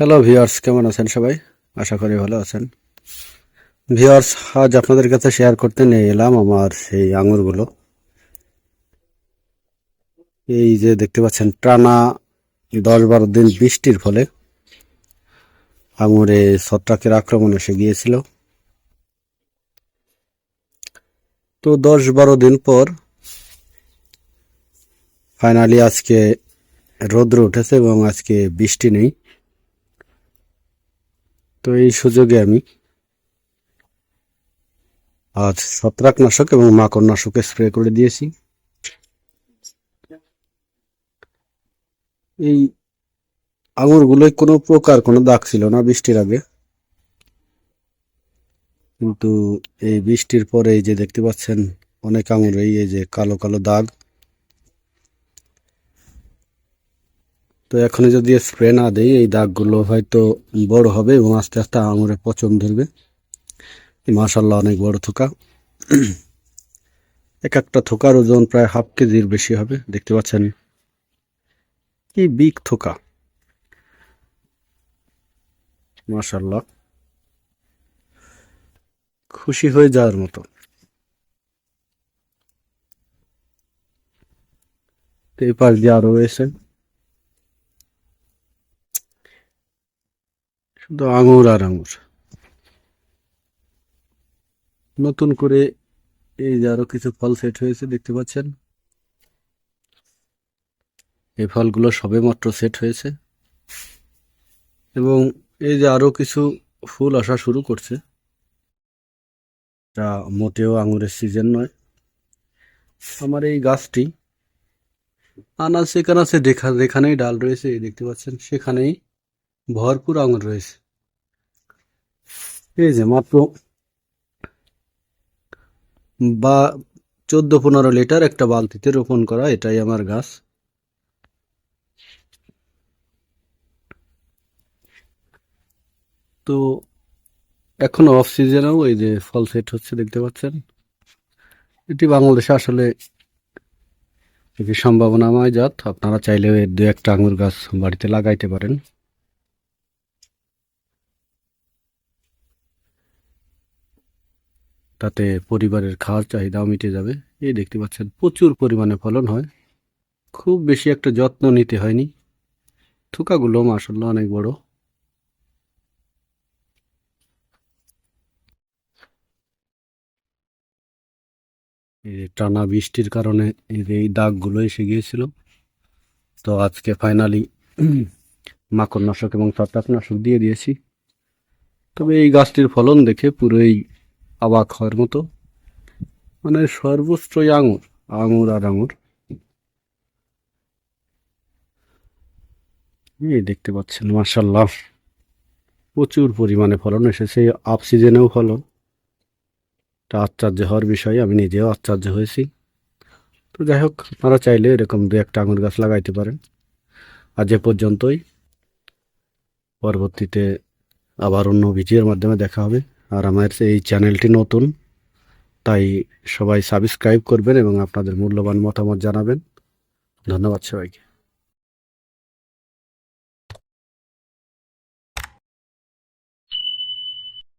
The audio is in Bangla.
হ্যালো ভিওর্স কেমন আছেন সবাই? আশা করি ভালো আছেন। ভিউয়ার্স আজ আপনাদের কাছে শেয়ার করতে নিয়ে এলাম আমার সেই আঙুরগুলো। এই যে দেখতে পাচ্ছেন, টানা দশ বারো দিন বৃষ্টির ফলে আঙুরে ছত্রাকের আক্রমণ এসে গিয়েছিল। তো দশ বারো দিন পর ফাইনালি আজকে রৌদ্র উঠেছে এবং আজকে বৃষ্টি নেই। তো এই সুযোগে আমি আজ ছত্রাকনাশক এবং মাকড়নাশক স্প্রে করে দিয়েছি। এই আঙুরগুলোয় কোনো প্রকার কোনো দাগ ছিল না বৃষ্টির আগে। কিন্তু এই বৃষ্টির পরে এই যে দেখতে পাচ্ছেন, অনেক আঙুর এই এই যে কালো কালো দাগ। তো এখন যদি স্প্রে না দেই, এই দাগগুলো হয়তো বড় হবে এবং আস্তে আস্তে আঙুরে পচন ধরবে। মাশাল্লাহ অনেক বড় থোকা। এক একটা থোকার ওজন প্রায় হাফ কেজির বেশি হবে, দেখতে পাচ্ছেন। কি বিগ থোকা। মাশাল্লাহ খুশি হয়ে যাওয়ার মতো। এই পাশ দিয়ে আরও রয়েছে। শুধু আঙুর আর আঙুর। নতুন করে এই যে আরও কিছু ফল সেট হয়েছে, দেখতে পাচ্ছেন? এই ফলগুলো সবে মাত্র সেট হয়েছে। এবং এই যে আরও কিছু ফুল আসা শুরু করছে। যা মোটেও আঙুরের সিজন নয়। আমার এই গাছটি আনাচে কানাচে দেখা যেখানেই ডাল রয়েছে দেখতে পাচ্ছেন, সেখানেই ভরপুর আঙুর রয়েছে। এই যে মাত্র বা চোদ্দ পনেরো লিটার একটা বালতিতে রোপণ করা, এটাই আমার গাছ। তো এখনও অফ সিজনেও এই যে ফল সেট হচ্ছে, দেখতে পাচ্ছেন। এটি বাংলাদেশে আসলে একটি সম্ভাবনাময় জাত। আপনারা চাইলেও এর দু একটা আঙুর গাছ বাড়িতে লাগাইতে পারেন। তাতে পরিবারের খাওয়ার চাহিদাও মিটে যাবে। এই দেখতে পাচ্ছেন, প্রচুর পরিমাণে ফলন হয়। খুব বেশি একটা যত্ন নিতে হয়নি। থুকাগুলো মাসাল্লাহ অনেক বড়। টানা বৃষ্টির কারণে এই দাগগুলো এসে গিয়েছিল। তো আজকে ফাইনালি মাকড়নাশক এবং ছত্রাকনাশক দিয়ে দিয়েছি। তবে এই গাছটির ফলন দেখে পুরোই অবাক হওয়ার মতো। মানে সর্বোচ্চই আঙুর আঙুর আর আঙুর। এই দেখতে পাচ্ছেন মার্শাল্লাহ প্রচুর পরিমাণে ফলন এসেছে আপ সিজনেও ফলন। তা আশ্চর্য হওয়ার বিষয়ে, আমি নিজেও আশ্চর্য হয়েছি। তো যাই হোক, আপনারা চাইলে এরকম দু একটা আঙুর গাছ লাগাইতে পারেন। আজ এ পর্যন্তই। পরবর্তীতে আবার অন্য ভিডিওর মাধ্যমে দেখা হবে। আর আমার এই চ্যানেলটি নতুন, তাই সবাই সাবস্ক্রাইব করবেন এবং আপনাদের মূল্যবান মতামত জানাবেন। ধন্যবাদ সবাইকে।